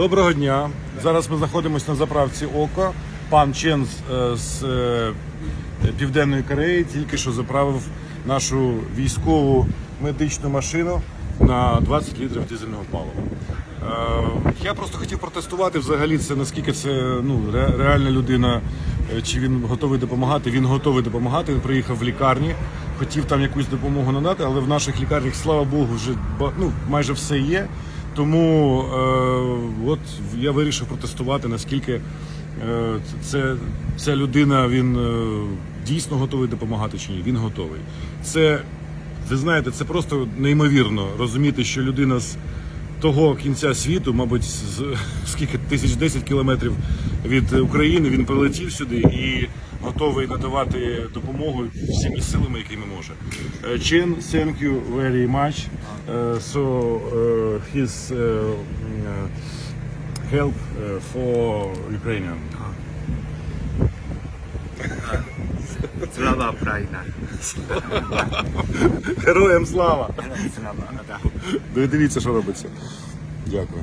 Доброго дня. Зараз ми знаходимося на заправці ОКО. Пан Чен з, е, з е, Південної Кореї тільки що заправив нашу військову медичну машину на 20 літрів дизельного палива. Е, Я просто хотів протестувати взагалі це наскільки це ну, реальна людина, чи він готовий допомагати. Він готовий допомагати. Він приїхав в лікарні, хотів там якусь допомогу надати, але в наших лікарнях, слава Богу, вже ну, майже все є. Тому е, от я вирішив протестувати, наскільки е, це, ця людина він е, дійсно готовий допомагати чи ні. Він готовий. Це, ви знаєте, це просто неймовірно розуміти, що людина з того кінця світу, мабуть, з скільки тисяч десять кілометрів від України, він прилетів сюди і готовий надавати допомогу всіми силами, якими може. Е, Chen, thank you very much. Uh, so uh, his uh, uh, help uh, for Ukrainian. Слава Україна! Героям слава! Слава, да. Ну і дивіться, що робиться. Дякую.